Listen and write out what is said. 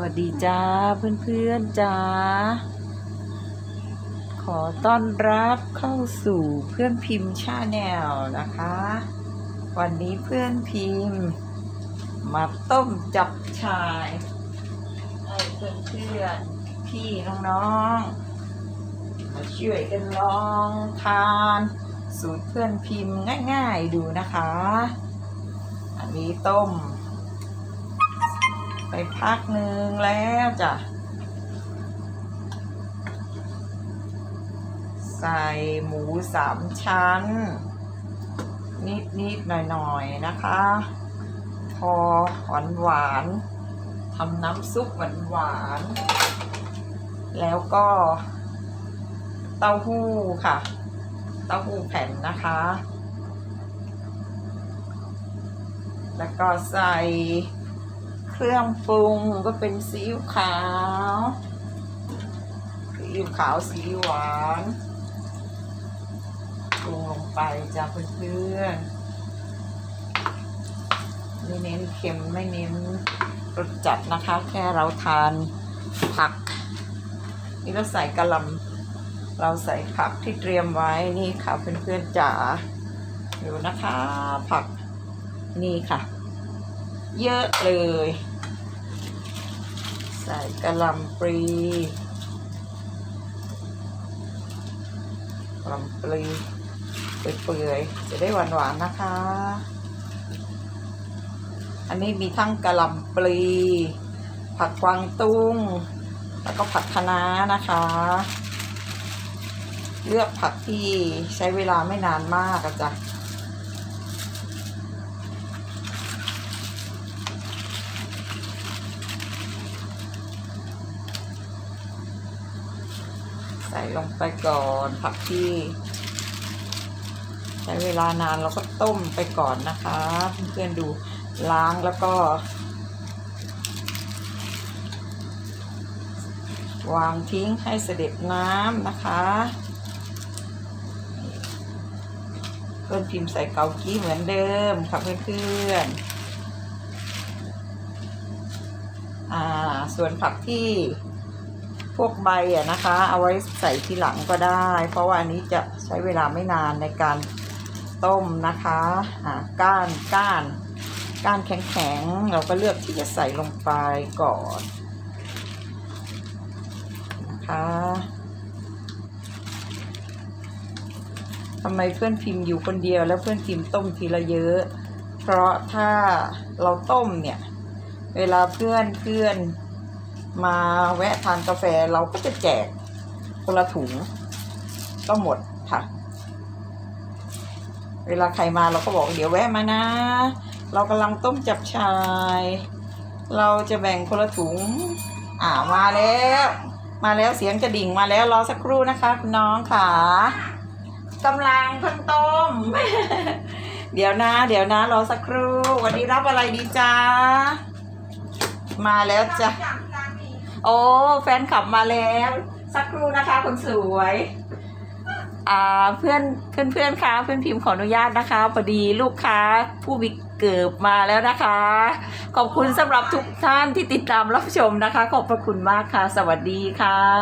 วัสดีจ้าเพื่อนๆจ้า ขอต้อนรับเข้าสู่เพื่อนพิมพ์ชาแนลนะคะ วันนี้เพื่อนพิมพ์ มาต้มจับชายให้เพื่อนๆพี่น้องๆมาช่วยกันลองทานสูตรเพื่อนพิมพ์ง่าย ๆดูนะคะ อันนี้ต้ม ไปพักหนึ่งแล้วจ้ะ ใส่หมูสามชั้น นิดนิดหน่อยหน่อยๆนะคะ พอหวานหวานทำน้ำซุปหวานหวานๆแล้วก็เต้าหู้ค่ะ เต้าหู้แผ่นนะคะ แล้วก็ใส่ เครื่องปรุงก็เป็นซีอิ๊วขาวซีอิ๊วขาวซีอิ๊วหวานปรุงลงไปจ้ะเพื่อนๆไม่เน้นเค็มไม่เน้นรสจัดนะคะ แค่เราทานผัก นี่เราใส่กระหลำเราใส่ผักที่เตรียมไว้นี่ค่ะเพื่อนๆจ๋าอยู่นะคะ ผักนี่ค่ะ เยอะเลย ใส่กระหลำปลีกระหลำปลีเปื่อยๆจะได้หวานๆนะคะ อันนี้มีทั้งกระหลำปลี ผักกวางตุ้ง แล้วก็ผักคะน้านะคะ เลือกผักที่ใช้เวลาไม่นานมากอะจ้ะ ส่ลงไปก่อนผักที่ใช้เวลานานเราก็ต้มไปก่อนนะคะเพื่อนๆดูล้างแล้วก็ วางทิ้งให้เสด็จน้ำนะคะเพื่อนพิมพ์ใส่เกากี้เหมือนเดิมค่ะเพื่อนๆอ่าส่วนผักที่ พวกใบอะนะคะ เอาไว้ใส่ทีหลังก็ได้ เพราะว่าอันนี้จะใช้เวลาไม่นานในการต้มนะคะอ่าก้านก้านก้านแข็งๆเราก็เลือกที่จะใส่ลงไปก่อนนะคะทำไมเพื่อนพิมพ์อยู่คนเดียวแล้วเพื่อนพิมพ์ต้มทีละเยอะ เพราะถ้าเราต้มเนี่ย เวลาเพื่อนเพื่อน มาแวะทานกาแฟเราก็จะแจกคนละถุง ก็หมดค่ะ เวลาใครมาเราก็บอกเดี๋ยวแวะมานะ เรากำลังต้มจับชาย เราจะแบ่งคนละถุง อ่ามาแล้ว มาแล้วเสียงกระดิ่งมาแล้วรอสักครู่นะคะคุณน้องค่ะกำลังเพิ่งต้ม เดี๋ยวนะ เดี๋ยวนะรอสักครู่ วันนี้รับอะไรดีจ้ามาแล้วจ้ะ โอ้แฟนขับมาแล้ว สักครู่นะคะคนสวยอ่าเพื่อนเพื่อนเพื่อนคะเพื่อนพิมพ์ขออนุญาตนะคะพอดีลูกค้าผู้วิเกิบมาแล้วนะคะ ขอบคุณสำหรับทุกท่านที่ติดตามรับชมนะคะ ขอบพระคุณมากค่ะ สวัสดีค่ะ